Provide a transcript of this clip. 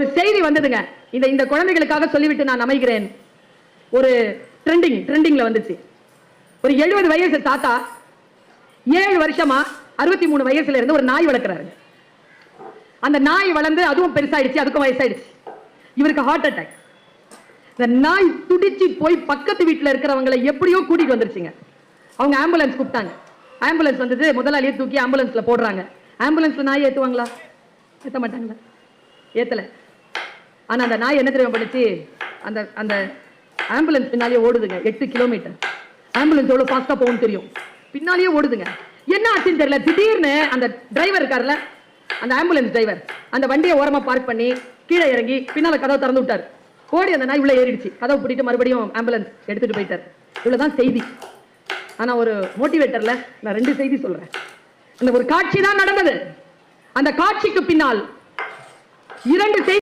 ஒரு செய்தி வந்ததுங்க. இந்த இந்த குழந்தைகளுக்காக சொல்லிவிட்டு நான் அமைகிறேன். ஒரு ட்ரெண்டிங் ட்ரெண்டிங்ல வந்துச்சு. ஒரு எழுபது வயசு தாத்தா ஏழு வருஷமா அறுபத்தி மூணு வயசுல இருந்து ஒரு நாய் வளர்க்குறாரு. அந்த நாய் வளர்ந்து அதுவும் பெருசாயிடுச்சு அதுக்கும் வயசாயிடுச்சு. இவருக்கு ஹார்ட் அட்டாக் இந்த நாய் துடிச்சு போய் பக்கத்து வீட்டில் இருக்கிறவங்களை எப்படியோ கூட்டிட்டு வந்துருச்சுங்க. அவங்க ஆம்புலன்ஸ் கூப்பிட்டாங்க. ஆம்புலன்ஸ் வந்தது முதலாளியை தூக்கி ஆம்புலன்ஸ்ல போடுறாங்க. ஆம்புலன்ஸ்ல நாய் ஏற்றுவாங்களா ஏற்ற மாட்டாங்களா ஏத்தலை. ஆனா அந்த நாய் என்ன தெரியும் பண்ணுச்சு? அந்த அந்த ஆம்புலன்ஸ் பின்னாலேயே ஓடுதுங்க. எட்டு கிலோமீட்டர் ஆம்புலன்ஸ் எவ்வளவு ஃபாஸ்டா போகும்னு தெரியும். பின்னாலேயே ஓடுதுங்க. என்ன ஆச்சுன்னு தெரியல. திடீர்னு அந்த டிரைவர் இருக்கார்ல அந்த ஆம்புலன்ஸ் டிரைவர் அந்த வண்டியை ஓரமா பார்க் பண்ணி கீழே இறங்கி பின்னால கதவை திறந்து விட்டார். ஓடி அந்த நாய் உள்ள ஏறிடுச்சு. கதவை பிடிட்டு மறுபடியும் ஆம்புலன்ஸ் எடுத்துட்டு போயிட்டார். இவ்வளவுதான் செய்தி. ஆனா ஒரு மோட்டிவேட்டர்ல நான் ரெண்டு செய்தி சொல்றேன். அந்த ஒரு காட்சி தான் நடந்தது. அந்த காட்சிக்கு பின்னால் இரண்டு செய்தி